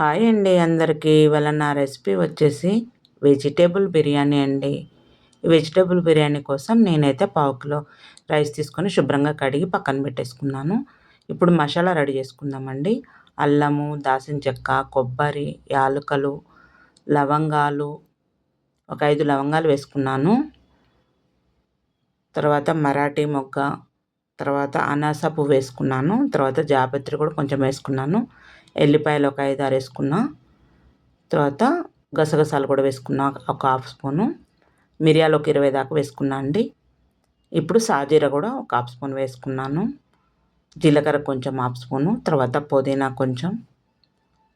Hi అండి అందరికీ. ఇవాళ నా రెసిపీ వచ్చేసి వెజిటేబుల్ బిర్యానీ అండి. వెజిటేబుల్ బిర్యానీ కోసం నేనైతే పావు కిలో రైస్ తీసుకొని శుభ్రంగా కడిగి పక్కన పెట్టేసుకున్నాను. ఇప్పుడు మసాలా రెడీ చేసుకుందామండి. అల్లము దాసిన చెక్క కొబ్బరి యాలకులు లవంగాలు ఒక ఐదు లవంగాలు వేసుకున్నాను. తర్వాత మరాఠీ మొగ్గ తర్వాత అనాస పువ్వు వేసుకున్నాను. తర్వాత జాపత్రి కూడా కొంచెం వేసుకున్నాను. ఎల్లిపాయలు ఒక ఐదు ఆరు వేసుకున్నా తర్వాత గసగసాలు కూడా వేసుకున్నా ఒక హాఫ్ స్పూను. మిరియాలు ఒక ఇరవై దాకా వేసుకున్నా అండి. ఇప్పుడు సాజీర కూడా ఒక హాఫ్ స్పూన్ వేసుకున్నాను. జీలకర్ర కొంచెం హాఫ్ స్పూను తర్వాత పుదీనా కొంచెం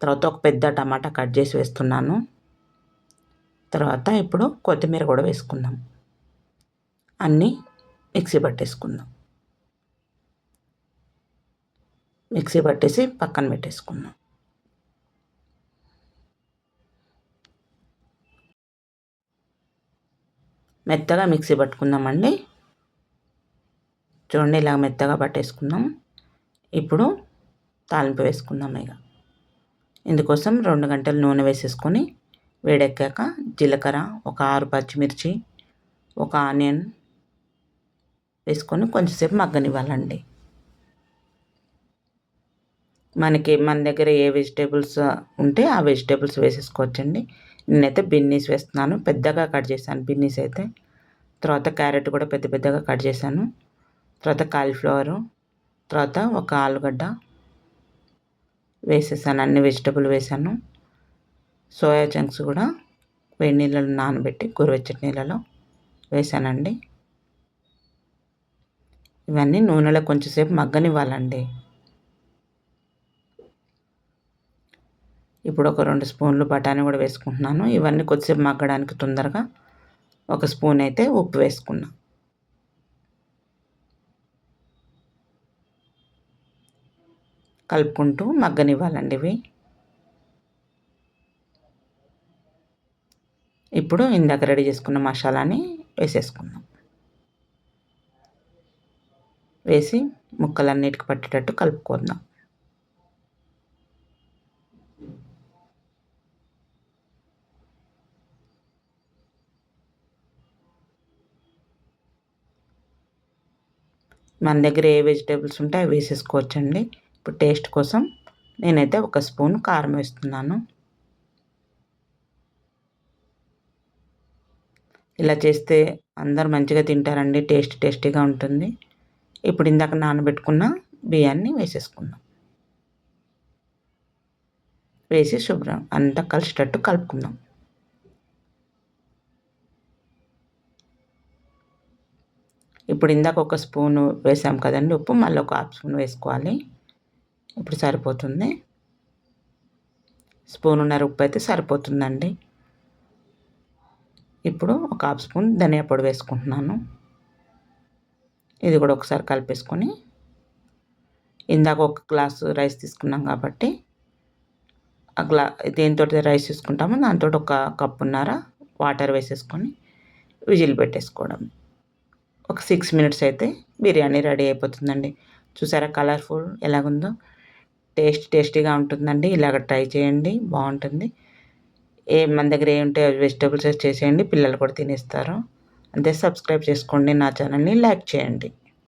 తర్వాత ఒక పెద్ద టమాటా కట్ చేసి వేస్తున్నాను. తర్వాత ఇప్పుడు కొత్తిమీర కూడా వేసుకుందాం. అన్నీ మిక్సీ పట్టేసుకుందాం. మిక్సీ పట్టేసి పక్కన పెట్టేసుకున్నాం. మెత్తగా మిక్సీ పట్టుకుందామండి. చూడండి ఇలా మెత్తగా పట్టేసుకుందాం ఇప్పుడు తాలింపు వేసుకుందాం ఇక. ఇందుకోసం రెండు గంటలు నూనె వేసేసుకొని వేడెక్కాక జీలకర్ర ఒక ఆరు పచ్చిమిర్చి ఒక ఆనియన్ వేసుకొని కొంచెంసేపు మగ్గనివ్వాలండి. మనకి మన దగ్గర ఏ వెజిటేబుల్స్ ఉంటే ఆ వెజిటేబుల్స్ వేసేసుకోవచ్చండి. నేనైతే బిన్నీస్ వేస్తున్నాను. పెద్దగా కట్ చేశాను బిన్నీస్ అయితే. తర్వాత క్యారెట్ కూడా పెద్ద పెద్దగా కట్ చేశాను. తర్వాత కాలీఫ్లవరు తర్వాత ఒక ఆలుగడ్డ వేసేసాను. అన్ని వెజిటేబుల్ వేసాను. సోయా చంక్స్ కూడా వేడి నీళ్ళలో నానబెట్టి గోరువెచ్చటి నీళ్ళలో వేసానండి. ఇవన్నీ నూనెలో కొంచెంసేపు మగ్గనివ్వాలండి. ఇప్పుడు ఒక రెండు స్పూన్లు బఠానీ కూడా వేసుకుంటున్నాను. ఇవన్నీ కొద్దిసేపు మగ్గడానికి తొందరగా ఒక స్పూన్ అయితే ఉప్పు వేసుకున్నా. కలుపుకుంటూ మగ్గనివ్వాలండి ఇవి. ఇప్పుడు ఇందాక రెడీ చేసుకున్న మసాలాని వేసేసుకుందాం. వేసి ముక్కలన్నిటికి పట్టేటట్టు కలుపుకుందాం. మన దగ్గర ఏ వెజిటేబుల్స్ ఉంటే అవి వేసేసుకోవచ్చండి. ఇప్పుడు టేస్ట్ కోసం నేనైతే ఒక స్పూన్ కారం వేస్తున్నాను. ఇలా చేస్తే అందరు మంచిగా తింటారండి టేస్ట్ టేస్టీగా ఉంటుంది. ఇప్పుడు ఇందాక నానబెట్టుకున్న బియ్యాన్ని వేసేసుకుందాం. వేసి శుభ్రం అంతా కలిసేటట్టు కలుపుకుందాం. ఇప్పుడు ఇందాక ఒక స్పూను వేసాం కదండి ఉప్పు మళ్ళీ ఒక హాఫ్ స్పూన్ వేసుకోవాలి. ఇప్పుడు సరిపోతుంది. స్పూనున్నర ఉప్పు అయితే సరిపోతుందండి. ఇప్పుడు ఒక హాఫ్ స్పూన్ ధనియా పొడి వేసుకుంటున్నాను. ఇది కూడా ఒకసారి కలిపేసుకొని ఇందాక ఒక గ్లాసు రైస్ తీసుకున్నాం కాబట్టి ఆ గ్లా దేనితో రైస్ తీసుకుంటామో దాంతో ఒక కప్పున్నర వాటర్ వేసేసుకొని విజిల్ పెట్టేసుకోవడం. ఒక సిక్స్ మినిట్స్ అయితే బిర్యానీ రెడీ అయిపోతుందండి. చూసారా కలర్ఫుల్ ఎలాగుందో? టేస్ట్ టేస్టీగా ఉంటుందండి. ఇలాగ ట్రై చేయండి. బాగుంటుంది. ఏ మన దగ్గర ఏ ఉంటే వెజిటేబుల్స్ చేసేయండి. పిల్లలు కూడా తినేస్తారు. అంతే సబ్స్క్రైబ్ చేసుకోండి నా ఛానల్ని లైక్ చేయండి.